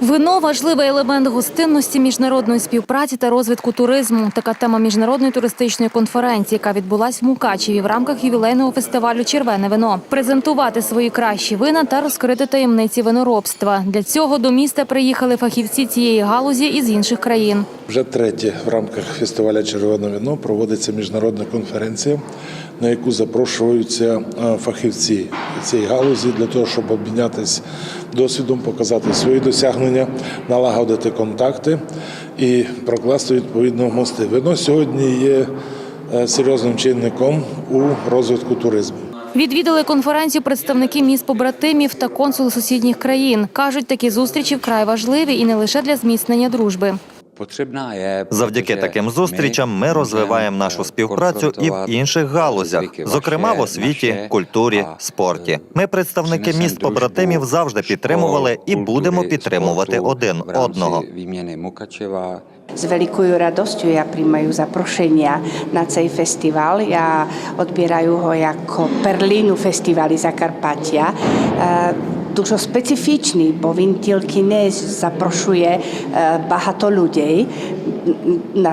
Вино важливий елемент гостинності міжнародної співпраці та розвитку туризму. Така тема міжнародної туристичної конференції, яка відбулась в Мукачеві в рамках ювілейного фестивалю Червене вино, презентувати свої кращі вина та розкрити таємниці виноробства. Для цього до міста приїхали фахівці цієї галузі із інших країн. Вже третє в рамках фестиваля Червоне вино проводиться міжнародна конференція, на яку запрошуються е, фахівці цієї галузі для того, щоб обмінятися досвідом, показати свої досягнення, налагодити контакти і прокласти відповідно мости. Вино сьогодні є е, серйозним чинником у розвитку туризму. Відвідали конференцію представники міст побратимів та консули сусідніх країн. кажуть, такі зустрічі вкрай важливі і не лише для зміцнення дружби. Потрібна є Завдяки таким зустрічам ми розвиваємо нашу співпрацю і в інших галузях, зокрема в освіті, культурі, спорті. Ми, представники міст побратимів, завжди підтримували і будемо підтримувати один одного. S veľkou radosťou ja príjmajú zaprošenia na цей фестиваль. Я odbierajú ho ako perlínu festivaly Zakarpatia. dużo specyficzny, bo Wintil Kines zaproszuje eh, bardzo ludzi,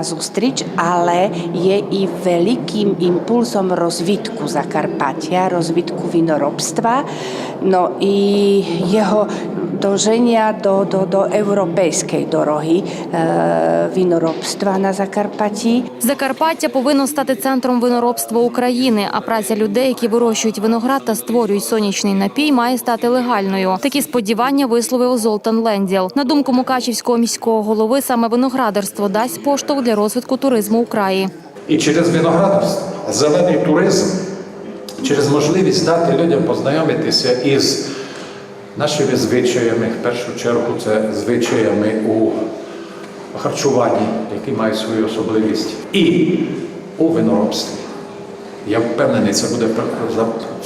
зустріч, але є і великим імпульсом розвитку Закарпаття, розвитку виноробства, ну і його dążenia do, do, do europejskiej drogi e, winoробства на Закарпатті. Закарпаття повинно стати центром виноробства України, а праця людей, які вирощують виноград та створюють сонячний напій, має стати легальною. Такі сподівання висловив Золтан Ленділ. На думку Мукачівського міського голови, саме виноградарство дасть поштовх для розвитку туризму у краї. І через виноградарство, зелений туризм, через можливість дати людям познайомитися із нашими звичаями, в першу чергу це звичаями у харчуванні, які мають свою особливість, і у виноробстві. Я впевнений, це буде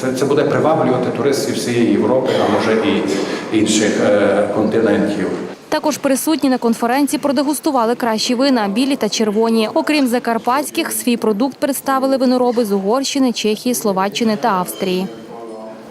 це, це буде приваблювати туристів всієї Європи, а може і інших е, континентів. Також присутні на конференції продегустували кращі вина білі та червоні. Окрім закарпатських, свій продукт представили винороби з Угорщини, Чехії, Словаччини та Австрії.